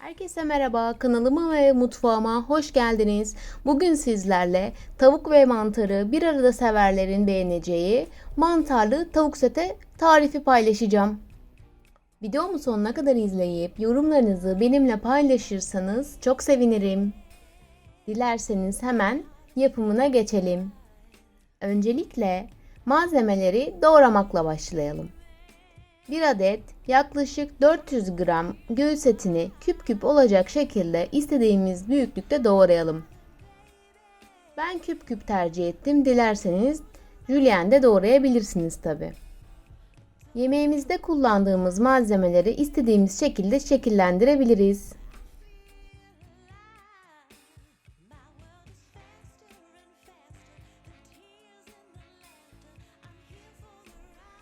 Herkese merhaba, kanalıma ve mutfağıma hoş geldiniz. Bugün sizlerle tavuk ve mantarı bir arada severlerin beğeneceği mantarlı tavuk sete tarifi paylaşacağım. Videomu sonuna kadar izleyip yorumlarınızı benimle paylaşırsanız çok sevinirim. Dilerseniz hemen yapımına geçelim. Öncelikle malzemeleri doğramakla başlayalım. 1 adet yaklaşık 400 gram göğüs etini küp küp olacak şekilde istediğimiz büyüklükte doğrayalım. Ben küp küp tercih ettim. Dilerseniz jülyen de doğrayabilirsiniz tabi. Yemeğimizde kullandığımız malzemeleri istediğimiz şekilde şekillendirebiliriz.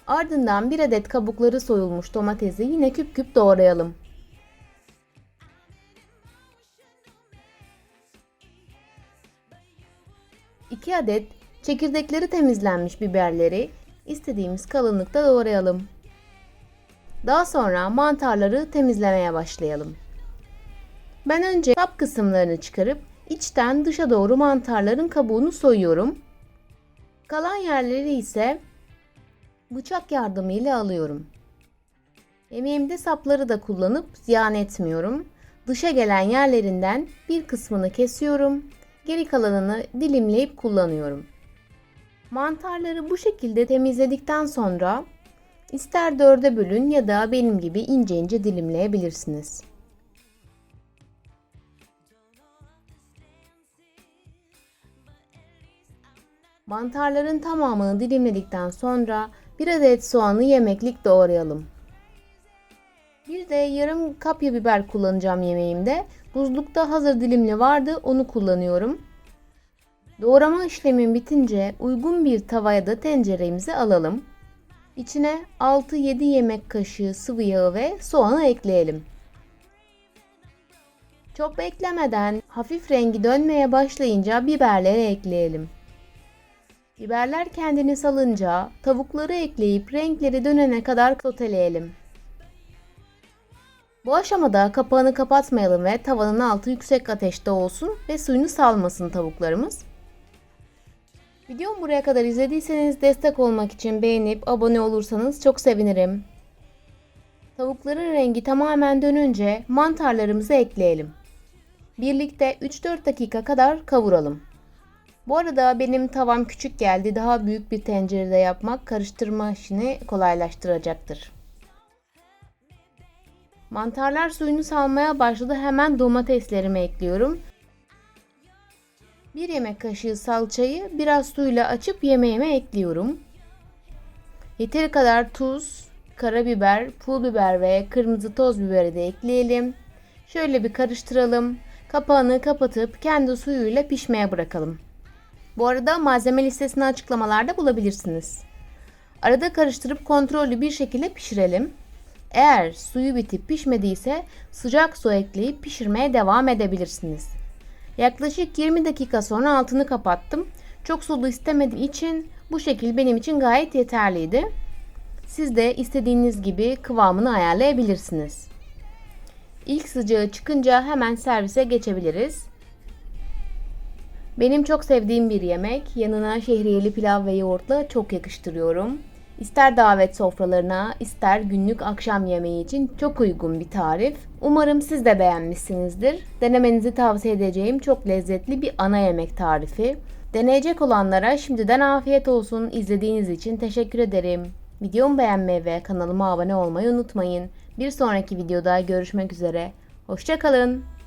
Ardından bir adet kabukları soyulmuş domatesi yine küp küp doğrayalım. İki adet çekirdekleri temizlenmiş biberleri istediğimiz kalınlıkta doğrayalım. Daha sonra mantarları temizlemeye başlayalım. Ben önce sap kısımlarını çıkarıp içten dışa doğru mantarların kabuğunu soyuyorum. Kalan yerleri ise bıçak yardımıyla alıyorum. Yemeğimde sapları da kullanıp ziyan etmiyorum. Dışa gelen yerlerinden bir kısmını kesiyorum. Geri kalanını dilimleyip kullanıyorum. Mantarları bu şekilde temizledikten sonra ister dörde bölün ya da benim gibi ince ince dilimleyebilirsiniz. Mantarların tamamını dilimledikten sonra bir adet soğanı yemeklik doğrayalım. Bir de yarım kapya biber kullanacağım yemeğimde. Buzlukta hazır dilimli vardı onu kullanıyorum. Doğrama işlemim bitince uygun bir tavaya da tenceremizi alalım. İçine 6-7 yemek kaşığı sıvı yağı ve soğanı ekleyelim. Çok beklemeden hafif rengi dönmeye başlayınca biberleri ekleyelim. Biberler kendini salınca tavukları ekleyip renkleri dönene kadar soteleyelim. Bu aşamada kapağını kapatmayalım ve tavanın altı yüksek ateşte olsun ve suyunu salmasın tavuklarımız. Videomu buraya kadar izlediyseniz destek olmak için beğenip abone olursanız çok sevinirim. Tavukların rengi tamamen dönünce mantarlarımızı ekleyelim. Birlikte 3-4 dakika kadar kavuralım. Bu arada benim tavam küçük geldi. Daha büyük bir tencerede yapmak karıştırma işini kolaylaştıracaktır. Mantarlar suyunu salmaya başladı. Hemen domateslerimi ekliyorum. Bir yemek kaşığı salçayı biraz suyla açıp yemeğime ekliyorum. Yeteri kadar tuz, karabiber, pul biber ve kırmızı toz biberi de ekleyelim. Şöyle bir karıştıralım. Kapağını kapatıp kendi suyuyla pişmeye bırakalım. Bu arada malzeme listesini açıklamalarda bulabilirsiniz. Arada karıştırıp kontrollü bir şekilde pişirelim. Eğer suyu bitip pişmediyse sıcak su ekleyip pişirmeye devam edebilirsiniz. Yaklaşık 20 dakika sonra altını kapattım. Çok sulu istemediğim için bu şekil benim için gayet yeterliydi. Siz de istediğiniz gibi kıvamını ayarlayabilirsiniz. İlk sıcağı çıkınca hemen servise geçebiliriz. Benim çok sevdiğim bir yemek. Yanına şehriyeli pilav ve yoğurtla çok yakıştırıyorum. İster davet sofralarına, ister günlük akşam yemeği için çok uygun bir tarif. Umarım siz de beğenmişsinizdir. Denemenizi tavsiye edeceğim çok lezzetli bir ana yemek tarifi. Deneyecek olanlara şimdiden afiyet olsun. İzlediğiniz için teşekkür ederim. Videomu beğenmeyi ve kanalıma abone olmayı unutmayın. Bir sonraki videoda görüşmek üzere. Hoşçakalın.